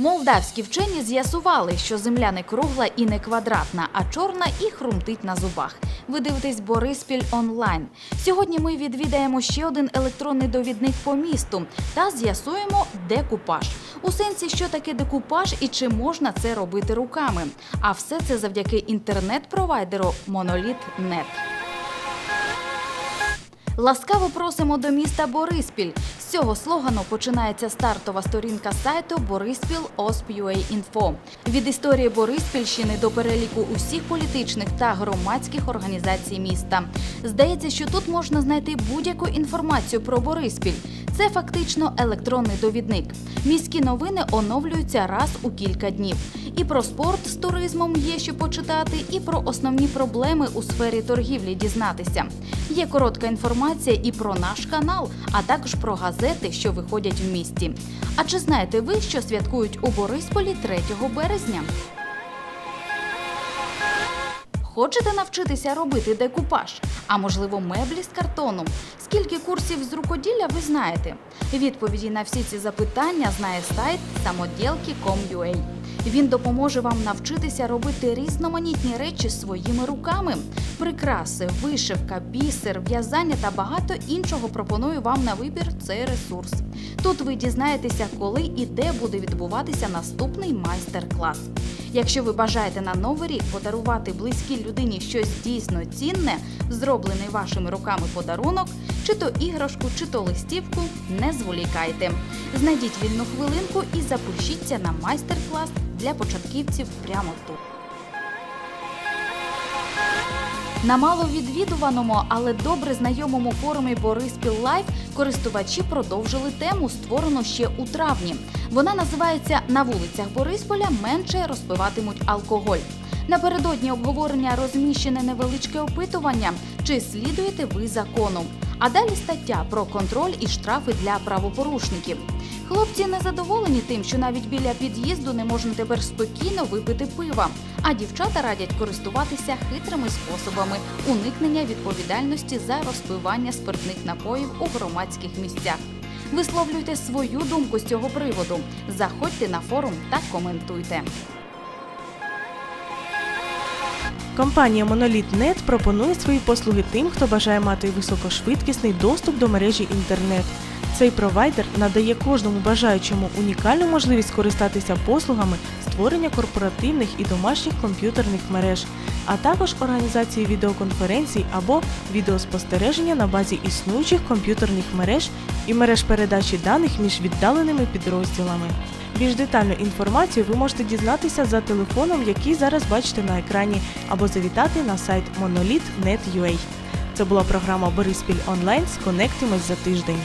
Молдавські вчені з'ясували, що земля не кругла і не квадратна, а чорна і хрумтить на зубах. Ви дивитесь Бориспіль онлайн. Сьогодні ми відвідаємо ще один електронний довідник по місту та з'ясуємо декупаж. У сенсі, що таке декупаж і чи можна це робити руками. А все це завдяки інтернет-провайдеру Monolith.net. Ласкаво просимо до міста Бориспіль. Цього слогану починається стартова сторінка сайту Бориспіл Info. Від історії Бориспільщини до переліку усіх політичних та громадських організацій міста. Здається, що тут можна знайти будь-яку інформацію про Бориспіль. Це фактично електронний довідник. Міські новини оновлюються раз у кілька днів. І про спорт з туризмом є що почитати, і про основні проблеми у сфері торгівлі дізнатися. Є коротка інформація і про наш канал, а також про газети, що виходять в місті. А чи знаєте ви, що святкують у Борисполі 3 березня? Хочете навчитися робити декупаж? А можливо, меблі з картону? Скільки курсів з рукоділля ви знаєте? Відповіді на всі ці запитання знає сайт самоділки.com.ua. Він допоможе вам навчитися робити різноманітні речі своїми руками. Прикраси, вишивка, бісер, в'язання та багато іншого пропоную вам на вибір цей ресурс. Тут ви дізнаєтеся, коли і де буде відбуватися наступний майстер-клас. Якщо ви бажаєте на новий рік подарувати близькій людині щось дійсно цінне, зроблений вашими руками подарунок, чи то іграшку, чи то листівку, не зволікайте. Знайдіть вільну хвилинку і запишіться на майстер-клас для початківців прямо тут. На маловідвідуваному, але добре знайомому форумі Бориспіл Лайф користувачі продовжили тему, створену ще у травні. Вона називається На вулицях Борисполя менше розпиватимуть алкоголь. Напередодні обговорення розміщене невеличке опитування, чи слідуєте ви закону. А далі стаття про контроль і штрафи для правопорушників. Хлопці не задоволені тим, що навіть біля під'їзду не можна тепер спокійно випити пива. А дівчата радять користуватися хитрими способами уникнення відповідальності за розпивання спиртних напоїв у громадських місцях. Висловлюйте свою думку з цього приводу. Заходьте на форум та коментуйте. Компанія Monolith.net пропонує свої послуги тим, хто бажає мати високошвидкісний доступ до мережі інтернет. Цей провайдер надає кожному бажаючому унікальну можливість скористатися послугами створення корпоративних і домашніх комп'ютерних мереж, а також організації відеоконференцій або відеоспостереження на базі існуючих комп'ютерних мереж і мереж передачі даних між віддаленими підрозділами. Більш детальну інформацію ви можете дізнатися за телефоном, який зараз бачите на екрані, або завітати на сайт monolith.net.ua. Це була програма Бориспіль онлайн. Сконектимось за тиждень.